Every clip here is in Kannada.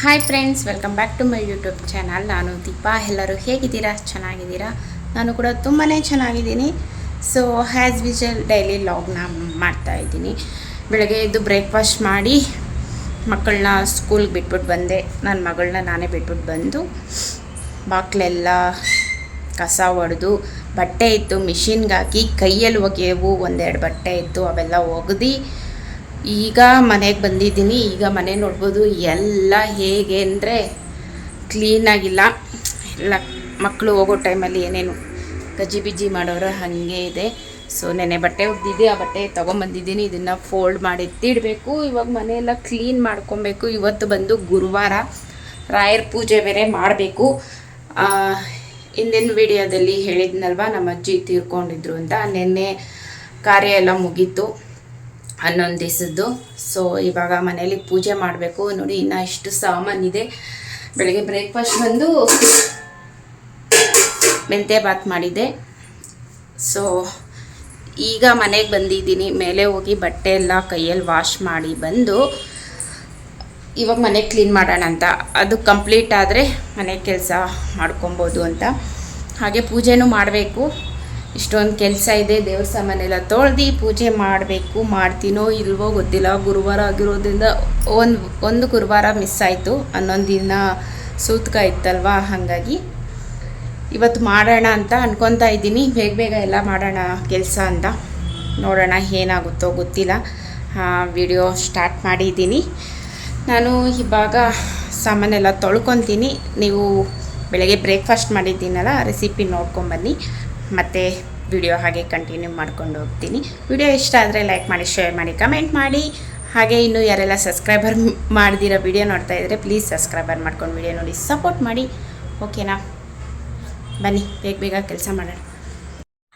Hi friends welcome back to my YouTube channel ನಾನು ದೀಪಾ. ಎಲ್ಲರೂ ಹೇಗಿದ್ದೀರಾ? ಚೆನ್ನಾಗಿದ್ದೀರಾ? ನಾನು ಕೂಡ ತುಂಬಾ ಚೆನ್ನಾಗಿದ್ದೀನಿ. ಸೊ ಹ್ಯಾಸ್ ವಿಜಲ್ ಡೈಲಿ ಲಾಗ್ನ ಮಾಡ್ತಾ ಇದ್ದೀನಿ. ಬೆಳಗ್ಗೆ ಎದ್ದು ಬ್ರೇಕ್ಫಾಸ್ಟ್ ಮಾಡಿ, ಮಕ್ಕಳನ್ನ ಸ್ಕೂಲ್ಗೆ ಬಿಟ್ಬಿಟ್ಟು ಬಂದೆ. ನನ್ನ ಮಗಳನ್ನ ನಾನೇ ಬಿಟ್ಬಿಟ್ಟು ಬಂದು, ಬಾಕ್ಲೆಲ್ಲ ಕಸ ಹೊಡೆದು ಬಟ್ಟೆ ಇತ್ತು ಮಿಷಿನ್ಗಾಕಿ ಕೈಯಲ್ಲಿ ಒಗೆಯವು, ಒಂದೆರಡು ಬಟ್ಟೆ ಇತ್ತು, ಅವೆಲ್ಲ ಒಗೆದು ಈಗ ಮನೆಗೆ ಬಂದಿದ್ದೀನಿ, ಈಗ ಮನೆ ನೋಡ್ಬೋದು. ಎಲ್ಲ ಹೇಗೆ ಅಂದರೆ ಕ್ಲೀನಾಗಿಲ್ಲ ಎಲ್ಲ ಮಕ್ಕಳು ಹೋಗೋ ಟೈಮಲ್ಲಿ ಏನೇನು ಗಜಿ ಬಿಜ್ಜಿ ಮಾಡೋರು ಹಾಗೆ ಇದೆ. ಸೊ ನೆನೆ ಬಟ್ಟೆ ಒಗ್ದಿದ್ದೆ ಆ ಬಟ್ಟೆ ತೊಗೊಂಬಂದಿದ್ದೀನಿ. ಇದನ್ನು ಫೋಲ್ಡ್ ಮಾಡಿ ಎತ್ತಿಡಬೇಕು ಇವಾಗ ಮನೆಯೆಲ್ಲ ಕ್ಲೀನ್ ಮಾಡ್ಕೊಬೇಕು. ಇವತ್ತು ಬಂದು ಗುರುವಾರ ರಾಯರ್ ಪೂಜೆ ಬೇರೆ ಮಾಡಬೇಕು. ಹಿಂದಿನ ವಿಡಿಯೋದಲ್ಲಿ ಹೇಳಿದ್ನಲ್ವ, ನಮ್ಮ ಅಜ್ಜಿ ತೀರ್ಕೊಂಡಿದ್ರು ಅಂತ. ನಿನ್ನೆ ಕಾರ್ಯ ಎಲ್ಲ ಮುಗೀತು. ಹನ್ನೊಂದು ದಿವಸದ್ದು ಸೊ ಇವಾಗ ಮನೇಲಿ ಪೂಜೆ ಮಾಡಬೇಕು. ನೋಡಿ, ಇನ್ನು ಇಷ್ಟು ಸಾಮಾನಿದೆ. ಬೆಳಗ್ಗೆ ಬ್ರೇಕ್ಫಾಸ್ಟ್ ಬಂದು ಮೆಂತೆ ಬಾತ್ ಮಾಡಿದ್ದೆ ಸೊ ಈಗ ಮನೆಗೆ ಬಂದಿದ್ದೀನಿ. ಮೇಲೆ ಹೋಗಿ ಬಟ್ಟೆ ಎಲ್ಲ ಕೈಯಲ್ಲಿ ವಾಶ್ ಮಾಡಿ ಬಂದು ಇವಾಗ ಮನೆ ಕ್ಲೀನ್ ಮಾಡೋಣ ಅಂತ. ಅದು ಕಂಪ್ಲೀಟ್ ಆದರೆ ಮನೆ ಕೆಲಸ ಮಾಡ್ಕೊಬೋದು ಅಂತ. ಹಾಗೆ ಪೂಜೆನೂ ಮಾಡಬೇಕು. ಇಷ್ಟೊಂದು ಕೆಲಸ ಇದೆ ದೇವ್ರ ಸಾಮಾನೆಲ್ಲ ತೊಳ್ದು ಪೂಜೆ ಮಾಡಬೇಕು, ಮಾಡ್ತೀನೋ ಇಲ್ವೋ ಗೊತ್ತಿಲ್ಲ. ಗುರುವಾರ ಆಗಿರೋದ್ರಿಂದ ಒಂದು ಒಂದು ಗುರುವಾರ ಮಿಸ್ ಆಯಿತು. ಹನ್ನೊಂದು ದಿನ ಸೂತ್ಕ ಇತ್ತಲ್ವಾ? ಹಾಗಾಗಿ ಇವತ್ತು ಮಾಡೋಣ ಅಂತ ಅನ್ಕೊತಾ ಇದ್ದೀನಿ. ಬೇಗ ಬೇಗ ಎಲ್ಲ ಮಾಡೋಣ ಕೆಲಸ ಅಂತ. ನೋಡೋಣ ಏನಾಗುತ್ತೋ ಗೊತ್ತಿಲ್ಲ. ವಿಡಿಯೋ ಸ್ಟಾರ್ಟ್ ಮಾಡಿದ್ದೀನಿ. ನಾನು ಇವಾಗ ಸಾಮಾನೆಲ್ಲ ತೊಳ್ಕೊತೀನಿ. ನೀವು ಬೆಳಗ್ಗೆ ಬ್ರೇಕ್ಫಾಸ್ಟ್ ಮಾಡಿದ್ದೀನಲ್ಲ, ರೆಸಿಪಿ ನೋಡ್ಕೊಂಬನ್ನಿ ಮತ್ತು ವಿಡಿಯೋ ಹಾಗೆ ಕಂಟಿನ್ಯೂ ಮಾಡ್ಕೊಂಡು ಹೋಗ್ತೀನಿ. ವಿಡಿಯೋ ಇಷ್ಟ ಆದರೆ ಲೈಕ್ ಮಾಡಿ ಶೇರ್ ಮಾಡಿ ಕಮೆಂಟ್ ಮಾಡಿ. ಹಾಗೆ ಇನ್ನು ಯಾರೆಲ್ಲ ಸಬ್ಸ್ಕ್ರೈಬರ್ ಮಾಡ್ದಿರೋ ವಿಡಿಯೋ ನೋಡ್ತಾ ಇದ್ದರೆ ಪ್ಲೀಸ್ ಸಬ್ಸ್ಕ್ರೈಬರ್ ಮಾಡ್ಕೊಂಡು ವಿಡಿಯೋ ನೋಡಿ ಸಪೋರ್ಟ್ ಮಾಡಿ. ಓಕೆನಾ ಬನ್ನಿ, ಬೇಗ ಬೇಗ ಕೆಲಸ ಮಾಡೋಣ.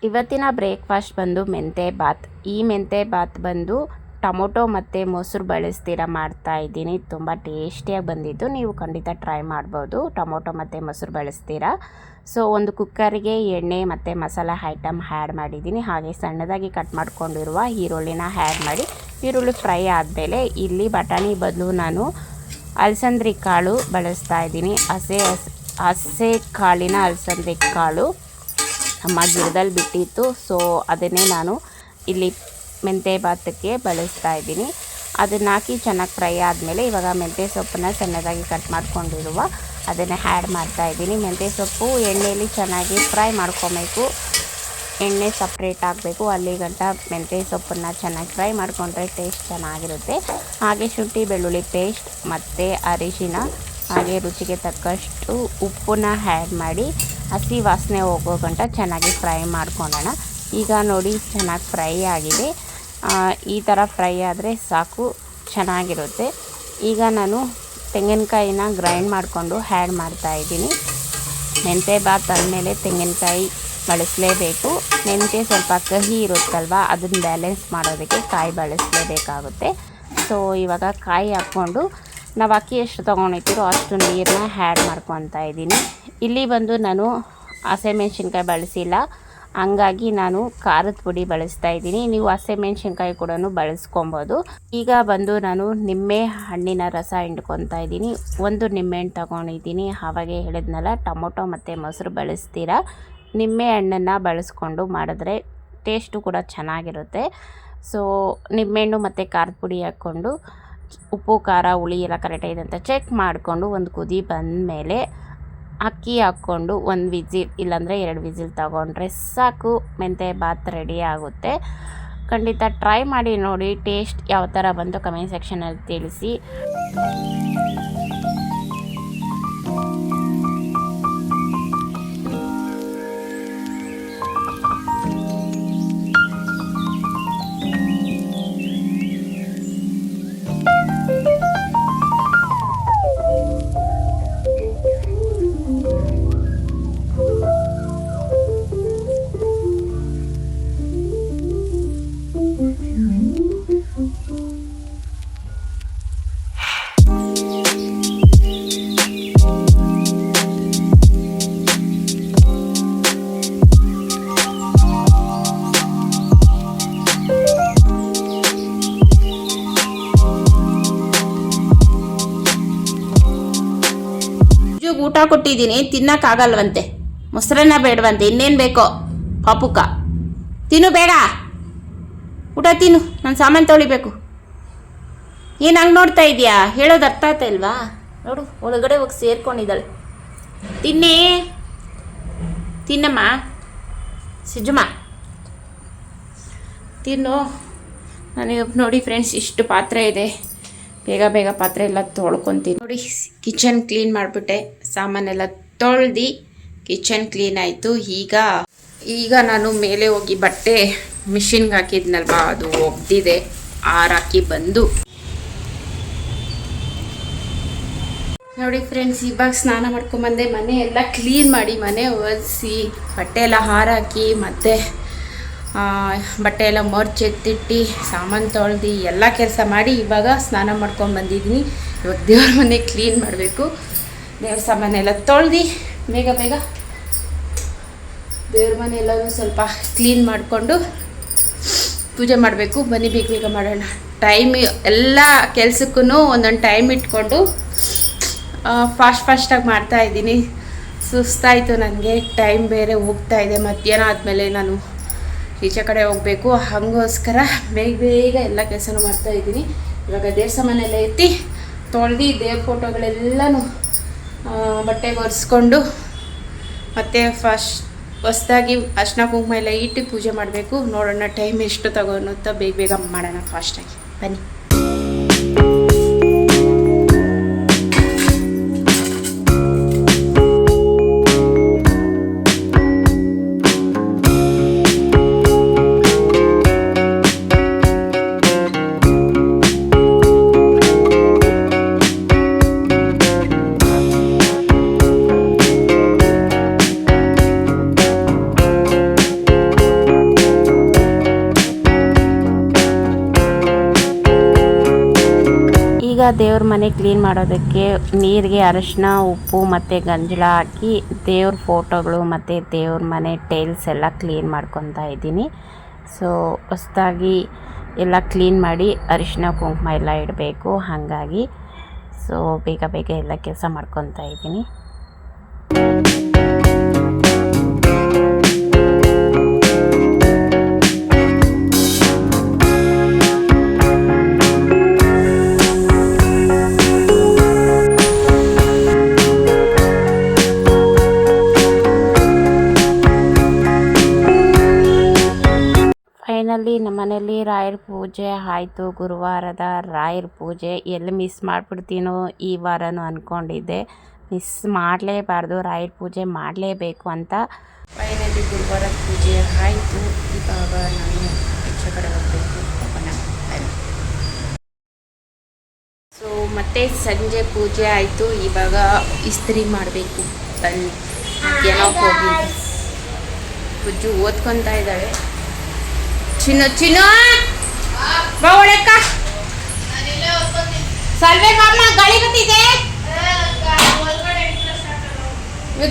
ಇವತ್ತಿನ ಬ್ರೇಕ್ಫಾಸ್ಟ್ ಬಂದು ಮೆಂತೆ ಬಾತ್ ಈ ಮೆಂತೆ ಬಾತ್ ಬಂದು ಟೊಮೊಟೊ ಮತ್ತು ಮೊಸರು ಬಳಸ್ತೀರ ಮಾಡ್ತಾ ಇದ್ದೀನಿ. ತುಂಬ ಟೇಸ್ಟಿಯಾಗಿ ಬಂದಿದ್ದು. ನೀವು ಖಂಡಿತ ಟ್ರೈ ಮಾಡ್ಬೋದು. ಟೊಮೊಟೊ ಮತ್ತು ಮೊಸರು ಬಳಸ್ತೀರ? ಸೊ, ಒಂದು ಕುಕ್ಕರ್ಗೆ ಎಣ್ಣೆ ಮತ್ತು ಮಸಾಲ ಐಟಮ್ ಹ್ಯಾಡ್ ಮಾಡಿದ್ದೀನಿ. ಹಾಗೆ ಸಣ್ಣದಾಗಿ ಕಟ್ ಮಾಡ್ಕೊಂಡಿರುವ ಈರುಳ್ಳಿನ ಹ್ಯಾಡ್ ಮಾಡಿ. ಈರುಳ್ಳಿ ಫ್ರೈ ಆದಮೇಲೆ ಇಲ್ಲಿ ಬಟಾಣಿ ಬದಲು ನಾನು ಅಲಸಂದ್ರಿ ಕಾಳು ಬಳಸ್ತಾ ಇದ್ದೀನಿ. ಹಸೆ, ಹಸ್ ಕಾಳಿನ ಅಲಸಂದ್ರಿ ಕಾಳು ನಮ್ಮ ಗಿಡದಲ್ಲಿ ಬಿಟ್ಟಿತ್ತು. ಸೊ, ಅದನ್ನೇ ನಾನು ಇಲ್ಲಿ ಮೆಂತ್ಯ ಭಾತಕ್ಕೆ ಬಳಸ್ತಾ ಇದ್ದೀನಿ. ಅದನ್ನು ಹಾಕಿ ಚೆನ್ನಾಗಿ ಫ್ರೈ ಆದಮೇಲೆ ಇವಾಗ ಮೆಂತ್ಯ ಸೊಪ್ಪನ್ನು ಸಣ್ಣದಾಗಿ ಕಟ್ ಮಾಡಿಕೊಂಡಿರುವ ಅದನ್ನು ಹ್ಯಾಡ್ ಮಾಡ್ತಾ ಇದ್ದೀನಿ. ಮೆಂತ್ಯ ಸೊಪ್ಪು ಎಣ್ಣೆಯಲ್ಲಿ ಚೆನ್ನಾಗಿ ಫ್ರೈ ಮಾಡ್ಕೊಬೇಕು. ಎಣ್ಣೆ ಸಪ್ರೇಟ್ ಆಗಬೇಕು. ಅಲ್ಲಿ ಗಂಟ ಮೆಂತ್ಯ ಸೊಪ್ಪನ್ನು ಚೆನ್ನಾಗಿ ಫ್ರೈ ಮಾಡಿಕೊಂಡ್ರೆ ಟೇಸ್ಟ್ ಚೆನ್ನಾಗಿರುತ್ತೆ. ಹಾಗೆ ಶುಂಠಿ, ಬೆಳ್ಳುಳ್ಳಿ ಪೇಸ್ಟ್ ಮತ್ತು ಅರಿಶಿನ ಹಾಗೆ ರುಚಿಗೆ ತಕ್ಕಷ್ಟು ಉಪ್ಪನ್ನ ಹ್ಯಾಡ್ ಮಾಡಿ ಹಸಿ ವಾಸನೆ ಹೋಗೋ ಗಂಟ ಚೆನ್ನಾಗಿ ಫ್ರೈ ಮಾಡ್ಕೊಳ್ಳೋಣ. ಈಗ ನೋಡಿ ಚೆನ್ನಾಗಿ ಫ್ರೈ ಆಗಿದೆ. ಈ ಥರ ಫ್ರೈ ಆದರೆ ಸಾಕು, ಚೆನ್ನಾಗಿರುತ್ತೆ. ಈಗ ನಾನು ತೆಂಗಿನಕಾಯಿನ ಗ್ರೈಂಡ್ ಮಾಡಿಕೊಂಡು ಹ್ಯಾಡ್ ಮಾಡ್ತಾಯಿದ್ದೀನಿ ಮೆಂತ್ಯ ಬಾತ್ ಅಂದಮೇಲೆ ತೆಂಗಿನಕಾಯಿ ಬಳಸಲೇಬೇಕು. ಮೆಂತ್ಯ ಸ್ವಲ್ಪ ಕಹಿ ಇರುತ್ತಲ್ವ, ಅದನ್ನು ಬ್ಯಾಲೆನ್ಸ್ ಮಾಡೋದಕ್ಕೆ ಕಾಯಿ ಬಳಸಲೇಬೇಕಾಗುತ್ತೆ. ಸೊ ಇವಾಗ ಕಾಯಿ ಹಾಕ್ಕೊಂಡು ನಾವು ಅಕ್ಕಿ ಎಷ್ಟು ತೊಗೊಂಡಿರ್ತೀರೋ ಅಷ್ಟು ನೀರನ್ನ ಹ್ಯಾಡ್ ಮಾಡ್ಕೊತಾ ಇದ್ದೀನಿ. ಇಲ್ಲಿ ಬಂದು ನಾನು ಹಸಿಮೆಣ್ಸಿನ್ಕಾಯಿ ಬಳಸಿಲ್ಲ. ಹಂಗಾಗಿ ನಾನು ಖಾರದ ಪುಡಿ ಬಳಸ್ತಾ ಇದ್ದೀನಿ. ನೀವು ಹಸಿಮೆಣ್ಸಿನ್ಕಾಯಿ ಕೂಡ ಬಳಸ್ಕೊಬೋದು. ಈಗ ಬಂದು ನಾನು ನಿಂಬೆ ಹಣ್ಣಿನ ರಸ ಹಿಂಡ್ಕೊತಾ ಇದ್ದೀನಿ. ಒಂದು ನಿಂಬೆಹಣ್ಣು ತಗೊಂಡಿದ್ದೀನಿ. ಆವಾಗೆ ಹೇಳಿದ್ನಲ್ಲ, ಟೊಮೊಟೊ ಮತ್ತು ಮೊಸರು ಬಳಸ್ತೀರಾ? ನಿಂಬೆ ಹಣ್ಣನ್ನು ಬಳಸ್ಕೊಂಡು ಮಾಡಿದ್ರೆ ಟೇಸ್ಟು ಕೂಡ ಚೆನ್ನಾಗಿರುತ್ತೆ. ಸೊ, ನಿಂಬೆಹಣ್ಣು ಮತ್ತು ಖಾರದ ಪುಡಿ ಹಾಕ್ಕೊಂಡು ಉಪ್ಪು, ಖಾರ, ಹುಳಿ ಎಲ್ಲ ಕರೆಕ್ಟಾಗಿದೆ ಅಂತ ಚೆಕ್ ಮಾಡಿಕೊಂಡು ಒಂದು ಕುದಿ ಬಂದಮೇಲೆ ಅಕ್ಕಿ ಹಾಕ್ಕೊಂಡು ಒಂದು ವಿಜಿಲ್ ಇಲ್ಲಾಂದರೆ ಎರಡು ವಿಜಿಲ್ ತಗೊಂಡ್ರೆ ಸಾಕು, ಮೆಂತ್ಯ ಬಾತ್ ರೆಡಿ ಆಗುತ್ತೆ. ಖಂಡಿತ ಟ್ರೈ ಮಾಡಿ ನೋಡಿ ಟೇಸ್ಟ್ ಯಾವ ಥರ ಬಂತು ಕಮೆಂಟ್ ಸೆಕ್ಷನಲ್ಲಿ ತಿಳಿಸಿ. ಊಟ ಕೊಟ್ಟಿದ್ದೀನಿ, ತಿನ್ನಕ್ಕಾಗಲ್ವಂತೆ. ಮೊಸರನ್ನ ಬೇಡವಂತೆ, ಇನ್ನೇನು ಬೇಕೋ? ಪಾಪುಕ. ತಿನ್ನು ಬೇಡ ಊಟ ತಿನ್ನು, ನಾನು ಸಾಮಾನು ತೊಳಿಬೇಕು. ಏನು ಹಂಗೆ ನೋಡ್ತಾ ಇದೆಯಾ ಹೇಳೋದು ಅರ್ಥ ಆಯ್ತಾ ಇಲ್ವಾ? ನೋಡು, ಒಳಗಡೆ ಹೋಗಿ ಸೇರ್ಕೊಂಡಿದ್ದಾಳೆ. ತಿನ್ನಿ. ತಿನ್ನಮ್ಮ. ಸಿಜುಮ ತಿನ್ನು. ನನಗೆ ನೋಡಿ ಫ್ರೆಂಡ್ಸ್ ಇಷ್ಟು ಪಾತ್ರೆ ಇದೆ. ಬೇಗ ಬೇಗ ಪಾತ್ರೆ ಎಲ್ಲ ತೊಳ್ಕೊತೀನಿ. ನೋಡಿ ಕಿಚನ್ ಕ್ಲೀನ್ ಮಾಡಿಬಿಟ್ಟೆ. ಸಾಮಾನೆಲ್ಲ ತೊಳ್ದು ಕಿಚನ್ ಕ್ಲೀನ್ ಆಯಿತು. ಈಗ ಈಗ ನಾನು ಮೇಲೆ ಹೋಗಿ ಬಟ್ಟೆ ಮಿಷಿನ್ಗೆ ಹಾಕಿದ್ನಲ್ವ, ಅದು ಒಗ್ದಿದೆ. ಆರಾಕಿ ಬಂದು. ನೋಡಿ ಫ್ರೆಂಡ್ಸ್ ಇವಾಗ ಸ್ನಾನ ಮಾಡ್ಕೊಂಬಂದೆ, ಮನೆ ಎಲ್ಲ ಕ್ಲೀನ್ ಮಾಡಿ ಮನೆ ಒರೆಸಿ ಬಟ್ಟೆ ಎಲ್ಲ ಹಾರಾಕಿ ಮತ್ತು ಬಟ್ಟೆ ಎಲ್ಲ ಮರ್ಚ್ ಎತ್ತಿಟ್ಟು, ಸಾಮಾನು ತೊಳೆದು ಎಲ್ಲ ಕೆಲಸ ಮಾಡಿ ಇವಾಗ ಸ್ನಾನ ಮಾಡ್ಕೊಂಡು ಬಂದಿದ್ದೀನಿ. ಇವಾಗ ದೇವ್ರ ಮನೆ ಕ್ಲೀನ್ ಮಾಡಬೇಕು. ದೇವ್ರ ಸಾಮಾನೆಲ್ಲ ತೊಳೆದು ಬೇಗ ಬೇಗ ದೇವ್ರ ಮನೆ ಎಲ್ಲನೂ ಸ್ವಲ್ಪ ಕ್ಲೀನ್ ಮಾಡಿಕೊಂಡು ಪೂಜೆ ಮಾಡಬೇಕು. ಬನ್ನಿ, ಬೇಗ ಬೇಗ ಮಾಡೋಣ. ಟೈಮ್ ಎಲ್ಲ ಕೆಲಸಕ್ಕೂ ಒಂದೊಂದು ಟೈಮ್ ಇಟ್ಕೊಂಡು ಫಾಸ್ಟ್ ಫಾಸ್ಟಾಗಿ ಮಾಡ್ತಾಯಿದ್ದೀನಿ ಸುಸ್ತಾಯಿತು ನನಗೆ ಟೈಮ್ ಬೇರೆ ಹೋಗ್ತಾ ಇದೆ. ಮಧ್ಯಾಹ್ನ ಆದಮೇಲೆ ನಾನು ಈಚೆ ಕಡೆ ಹೋಗಬೇಕು. ಹಾಗೋಸ್ಕರ ಬೇಗ ಬೇಗ ಎಲ್ಲ ಕೆಲಸನೂ ಮಾಡ್ತಾ ಇದ್ದೀನಿ. ಇವಾಗ ದೇವ್ರ ಸಾಮಾನೆಲ್ಲ ಎತ್ತಿ ತೊಳೆದು ದೇವ್ರ ಫೋಟೋಗಳೆಲ್ಲನೂ ಬಟ್ಟೆ ಒರೆಸ್ಕೊಂಡು ಮತ್ತು ಫಸ್ಟ್ ಹೊಸ್ದಾಗಿ ಅರ್ಶಿನ ಕುಂಕುಮ ಎಲ್ಲ ಇಟ್ಟು ಪೂಜೆ ಮಾಡಬೇಕು. ನೋಡೋಣ ಟೈಮ್ ಎಷ್ಟು ತಗೊಳುತ್ತೋ ಬೇಗ ಬೇಗ ಮಾಡೋಣ ಫಾಸ್ಟಾಗಿ ಬನ್ನಿ. ಈಗ ದೇವ್ರ ಮನೆ ಕ್ಲೀನ್ ಮಾಡೋದಕ್ಕೆ ನೀರಿಗೆ ಅರಿಶಿನ, ಉಪ್ಪು ಮತ್ತು ಗಂಜಲ ಹಾಕಿ ದೇವ್ರ ಫೋಟೋಗಳು ಮತ್ತು ದೇವ್ರ ಮನೆ ಟೈಲ್ಸ್ ಎಲ್ಲ ಕ್ಲೀನ್ ಮಾಡ್ಕೊತಾ ಇದ್ದೀನಿ. ಸೊ ಹೊಸ್ದಾಗಿ ಎಲ್ಲ ಕ್ಲೀನ್ ಮಾಡಿ ಅರಿಶಿನ, ಕುಂಕುಮ ಎಲ್ಲ ಇಡಬೇಕು. ಹಾಗಾಗಿ ಸೊ ಬೇಗ ಬೇಗ ಎಲ್ಲ ಕೆಲಸ ಮಾಡ್ಕೊತಾ ಇದ್ದೀನಿ. ಫೈನಲಿ ನಮ್ಮ ಮನೆಯಲ್ಲಿ ರಾಯರ ಪೂಜೆ ಆಯಿತು. ಗುರುವಾರದ ರಾಯರ ಪೂಜೆ ಎಲ್ಲಿ ಮಿಸ್ ಮಾಡಿಬಿಡ್ತೀನೋ ಈ ವಾರನೂ ಅಂದ್ಕೊಂಡಿದ್ದೆ ಮಿಸ್ ಮಾಡಲೇಬಾರ್ದು ರಾಯರ ಪೂಜೆ ಮಾಡಲೇಬೇಕು ಅಂತ. ಫೈನಲಿ ಗುರುವಾರ ಪೂಜೆ ಆಯಿತು. ಇವಾಗ ನಾನು ಕಡೆ ಹೋಗಬೇಕು ಸೊ ಮತ್ತೆ ಸಂಜೆ ಪೂಜೆ ಆಯಿತು. ಇವಾಗ ಇಸ್ತ್ರಿ ಮಾಡಬೇಕು. ಬನ್ನಿ. ಏನೋ ಹೋಗಿ. ಕುಜ್ಜು ಓದ್ಕೊತಾ ಇದ್ದಾಳೆ. ಚಿನ್ನು ಚಿನ್ನು. ಬಾ ಒಳಕ್ಕ ಸಲ್ವೆ ಬಾಮ್ಮ ಗಾಳಿ ಬತ್ತಿದೆ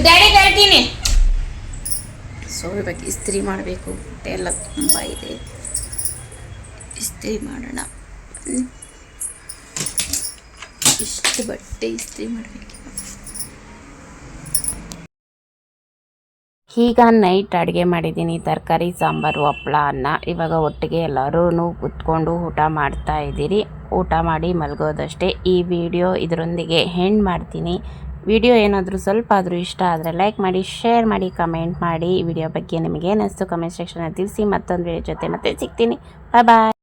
ಡ್ಯಾಡಿ ಹೇಳ್ತೀನಿ. ಸೊ ಇವಾಗ ಇಸ್ತ್ರಿ ಮಾಡಬೇಕು, ಬಟ್ಟೆ ಎಲ್ಲ ತುಂಬ ಇದೆ. ಇಸ್ತ್ರಿ ಮಾಡೋಣ. ಇಷ್ಟು ಬಟ್ಟೆ ಇಸ್ತ್ರಿ ಮಾಡಬೇಕು ಈಗ ನೈಟ್ ಅಡುಗೆ ಮಾಡಿದ್ದೀನಿ. ತರಕಾರಿ, ಸಾಂಬಾರು ಹಪ್ಪಳ ಅನ್ನ. ಇವಾಗ ಒಟ್ಟಿಗೆ ಎಲ್ಲರೂ ಕುತ್ಕೊಂಡು ಊಟ ಮಾಡ್ತಾ ಇದ್ದೀರಿ. ಊಟ ಮಾಡಿ ಮಲಗೋದಷ್ಟೇ. ಈ ವಿಡಿಯೋ ಇದರೊಂದಿಗೆ ಹೆಂಡ್ ಮಾಡ್ತೀನಿ. ವಿಡಿಯೋ ಏನಾದರೂ ಸ್ವಲ್ಪ ಆದರೂ ಇಷ್ಟ ಆದರೆ ಲೈಕ್ ಮಾಡಿ ಶೇರ್ ಮಾಡಿ ಕಮೆಂಟ್ ಮಾಡಿ. ವಿಡಿಯೋ ಬಗ್ಗೆ ನಿಮಗೆ ಏನಿಸ್ತು ಕಮೆಂಟ್ ಸೆಕ್ಷನಲ್ಲಿ ತಿಳಿಸಿ. ಮತ್ತೊಂದು ವಿಡಿಯೋ ಜೊತೆ ಮತ್ತೆ ಸಿಗ್ತೀನಿ. ಬಾಯ್ ಬಾಯ್